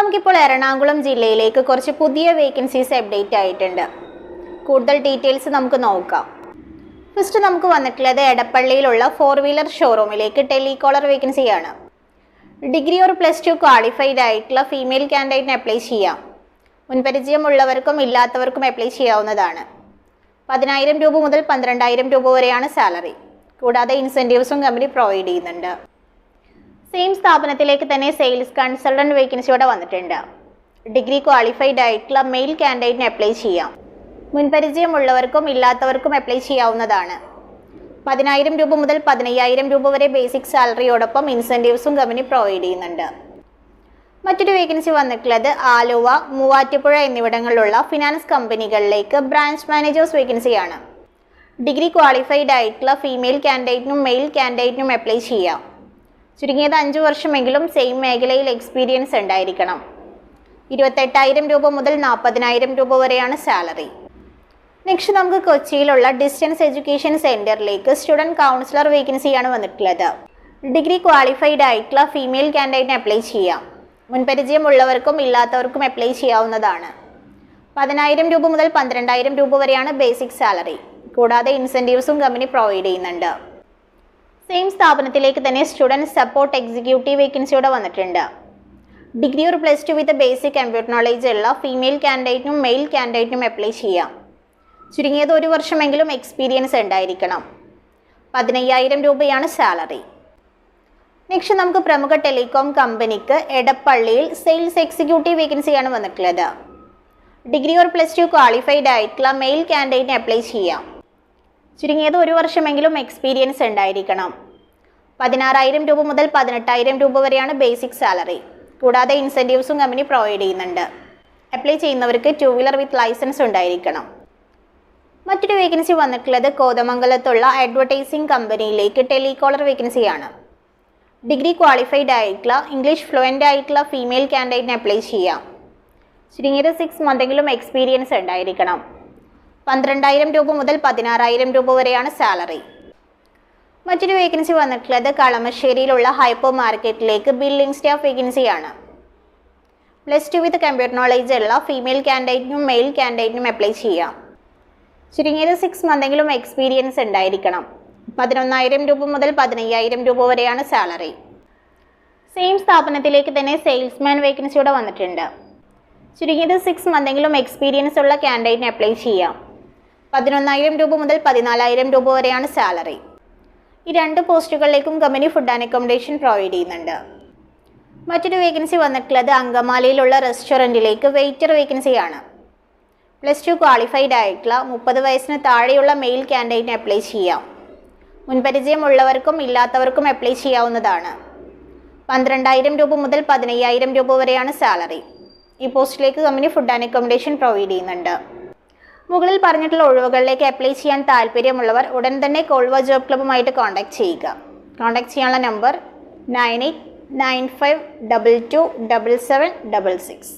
നമുക്കിപ്പോൾ എറണാകുളം ജില്ലയിലേക്ക് കുറച്ച് പുതിയ വേക്കൻസീസ് അപ്ഡേറ്റ് ആയിട്ടുണ്ട്. കൂടുതൽ ഡീറ്റെയിൽസ് നമുക്ക് നോക്കാം. ഫസ്റ്റ് നമുക്ക് വന്നിട്ടുള്ളത് എടപ്പള്ളിയിലുള്ള ഫോർ വീലർ ഷോറൂമിലേക്ക് ടെലികോളർ വേക്കൻസിയാണ് degree or plus two qualified ആയിട്ടുള്ള ഫീമെയിൽ കാൻഡിഡേറ്റിന് അപ്ലൈ ചെയ്യാം. മുൻപരിചയമുള്ളവർക്കും ഇല്ലാത്തവർക്കും അപ്ലൈ ചെയ്യാവുന്നതാണ്. പതിനായിരം രൂപ മുതൽ പന്ത്രണ്ടായിരം രൂപ വരെയാണ് സാലറി കൂടാതെ ഇൻസെന്റീവ്സും കമ്പനി പ്രൊവൈഡ് ചെയ്യുന്നുണ്ട്. സെയിം സ്ഥാപനത്തിലേക്ക് തന്നെ സെയിൽസ് കൺസൾട്ടന്റ് വേക്കൻസിയോടെ വന്നിട്ടുണ്ട്. ഡിഗ്രി ക്വാളിഫൈഡ് ആയിട്ടുള്ള മെയിൽ കാൻഡിഡേറ്റിന് അപ്ലൈ ചെയ്യാം. മുൻപരിചയമുള്ളവർക്കും ഇല്ലാത്തവർക്കും അപ്ലൈ ചെയ്യാവുന്നതാണ്. പതിനായിരം രൂപ മുതൽ പതിനയ്യായിരം രൂപ വരെ ബേസിക് സാലറിയോടൊപ്പം ഇൻസെന്റീവ്സും കമ്പനി പ്രൊവൈഡ് ചെയ്യുന്നുണ്ട്. മറ്റൊരു വേക്കൻസി വന്നിട്ടുള്ളത് ആലുവ മൂവാറ്റുപുഴ എന്നിവിടങ്ങളിലുള്ള ഫിനാൻസ് കമ്പനികളിലേക്ക് ബ്രാഞ്ച് മാനേജേഴ്സ് വേക്കൻസിയാണ് ഡിഗ്രി ക്വാളിഫൈഡ് ആയിട്ടുള്ള ഫീമെയിൽ കാൻഡിഡേറ്റിനും മെയിൽ കാൻഡിഡേറ്റിനും അപ്ലൈ ചെയ്യാം. ചുരുങ്ങിയത് അഞ്ച് വർഷമെങ്കിലും സെയിം മേഖലയിൽ എക്സ്പീരിയൻസ് ഉണ്ടായിരിക്കണം. ഇരുപത്തെട്ടായിരം രൂപ മുതൽ നാൽപ്പതിനായിരം രൂപ വരെയാണ് സാലറി നെക്സ്റ്റ് നമുക്ക് കൊച്ചിയിലുള്ള ഡിസ്റ്റൻസ് എഡ്യൂക്കേഷൻ സെന്ററിലേക്ക് സ്റ്റുഡന്റ് കൗൺസിലർ വേക്കൻസിയാണ് വന്നിട്ടുള്ളത്. ഡിഗ്രി ക്വാളിഫൈഡ് ആയിട്ടുള്ള ഫീമെയിൽ കാൻഡിഡേറ്റിന് അപ്ലൈ ചെയ്യാം. മുൻപരിചയമുള്ളവർക്കും ഇല്ലാത്തവർക്കും അപ്ലൈ ചെയ്യാവുന്നതാണ്. പതിനായിരം രൂപ മുതൽ പന്ത്രണ്ടായിരം രൂപ വരെയാണ് ബേസിക് സാലറി കൂടാതെ ഇൻസെന്റീവ്സും കമ്പനി പ്രൊവൈഡ് ചെയ്യുന്നുണ്ട്. സെയിം സ്ഥാപനത്തിലേക്ക് തന്നെ സ്റ്റുഡന്റ് സപ്പോർട്ട് എക്സിക്യൂട്ടീവ് വേക്കൻസിയോടെ വന്നിട്ടുണ്ട്. ഡിഗ്രി ഒരു plus two with basic computer knowledge ഉള്ള ഫീമെയിൽ കാൻഡിഡേറ്റിനും മെയിൽ കാൻഡിഡേറ്റിനും അപ്ലൈ ചെയ്യാം. ചുരുങ്ങിയത് ഒരു വർഷമെങ്കിലും എക്സ്പീരിയൻസ് ഉണ്ടായിരിക്കണം. പതിനയ്യായിരം രൂപയാണ് സാലറി നെക്സ്റ്റ് നമുക്ക് പ്രമുഖ ടെലികോം കമ്പനിക്ക് എടപ്പള്ളിയിൽ സെയിൽസ് എക്സിക്യൂട്ടീവ് വേക്കൻസിയാണ് വന്നിട്ടുള്ളത്. Degree or plus two qualified ആയിട്ടുള്ള മെയിൽ കാൻഡിഡേറ്റിന് അപ്ലൈ ചെയ്യാം. ചുരുങ്ങിയത് ഒരു വർഷമെങ്കിലും എക്സ്പീരിയൻസ് ഉണ്ടായിരിക്കണം. പതിനാറായിരം രൂപ മുതൽ പതിനെട്ടായിരം രൂപ വരെയാണ് ബേസിക് സാലറി കൂടാതെ ഇൻസെന്റീവ്സും കമ്പനി പ്രൊവൈഡ് ചെയ്യുന്നുണ്ട്. അപ്ലൈ ചെയ്യുന്നവർക്ക് ടു വീലർ വിത്ത് ലൈസൻസ് ഉണ്ടായിരിക്കണം. മറ്റൊരു വേക്കൻസി വന്നിട്ടുള്ളത് കോതമംഗലത്തുള്ള അഡ്വർടൈസിംഗ് കമ്പനിയിലേക്ക് ടെലികോളർ വേക്കൻസിയാണ് ഡിഗ്രി ക്വാളിഫൈഡ് ആയിട്ടുള്ള ഇംഗ്ലീഷ് ഫ്ലുവന്റ് ആയിട്ടുള്ള ഫീമെയിൽ കാൻഡിഡേറ്റിന് അപ്ലൈ ചെയ്യാം. ചുരുങ്ങിയത് സിക്സ് മന്തെങ്കിലും എക്സ്പീരിയൻസ് ഉണ്ടായിരിക്കണം. പന്ത്രണ്ടായിരം രൂപ മുതൽ പതിനാറായിരം രൂപ വരെയാണ് സാലറി. മറ്റൊരു വേക്കൻസി വന്നിട്ടുള്ളത് കളമശ്ശേരിയിലുള്ള ഹൈപ്പർ മാർക്കറ്റിലേക്ക് ബില്ലിംഗ് സ്റ്റാഫ് വേക്കൻസിയാണ് plus two with computer knowledge ഉള്ള ഫീമെയിൽ കാൻഡിഡേറ്റിനും മെയിൽ കാൻഡിഡേറ്റിനും അപ്ലൈ ചെയ്യാം. ചുരുങ്ങിയത് സിക്സ് മന്തെങ്കിലും എക്സ്പീരിയൻസ് ഉണ്ടായിരിക്കണം. പതിനൊന്നായിരം രൂപ മുതൽ പതിനയ്യായിരം രൂപ വരെയാണ് സാലറി. സെയിം സ്ഥാപനത്തിലേക്ക് തന്നെ സെയിൽസ്മാൻ വേക്കൻസിയോടെ വന്നിട്ടുണ്ട്. ചുരുങ്ങിയത് സിക്സ് മന്തെങ്കിലും എക്സ്പീരിയൻസ് ഉള്ള കാൻഡിഡേറ്റിന് അപ്ലൈ ചെയ്യാം. പതിനൊന്നായിരം രൂപ മുതൽ പതിനാലായിരം രൂപ വരെയാണ് സാലറി. ഈ രണ്ട് പോസ്റ്റുകളിലേക്കും company food and accommodation provide ചെയ്യുന്നുണ്ട്. മറ്റൊരു വേക്കൻസി വന്നിട്ടുള്ളത് അങ്കമാലിയിലുള്ള റെസ്റ്റോറന്റിലേക്ക് വെയിറ്റർ വേക്കൻസിയാണ്. പ്ലസ് ടു ക്വാളിഫൈഡ് ആയിട്ടുള്ള മുപ്പത് വയസ്സിന് താഴെയുള്ള മെയിൽ ക്യാൻഡിഡേറ്റിന് അപ്ലൈ ചെയ്യാം. മുൻപരിചയമുള്ളവർക്കും ഇല്ലാത്തവർക്കും അപ്ലൈ ചെയ്യാവുന്നതാണ്. പന്ത്രണ്ടായിരം രൂപ മുതൽ പതിനയ്യായിരം രൂപ വരെയാണ് സാലറി. ഈ പോസ്റ്റിലേക്ക് company food and accommodation provide ചെയ്യുന്നുണ്ട്. മുകളിൽ പറഞ്ഞിട്ടുള്ള ഒഴിവുകളിലേക്ക് അപ്ലൈ ചെയ്യാൻ താല്പര്യമുള്ളവർ ഉടൻ തന്നെ കോൾവ ജോബ് ക്ലബ്ബുമായിട്ട് കോൺടാക്ട് ചെയ്യുക. കോൺടാക്ട് ചെയ്യാനുള്ള number nine eight nine five double two double seven double six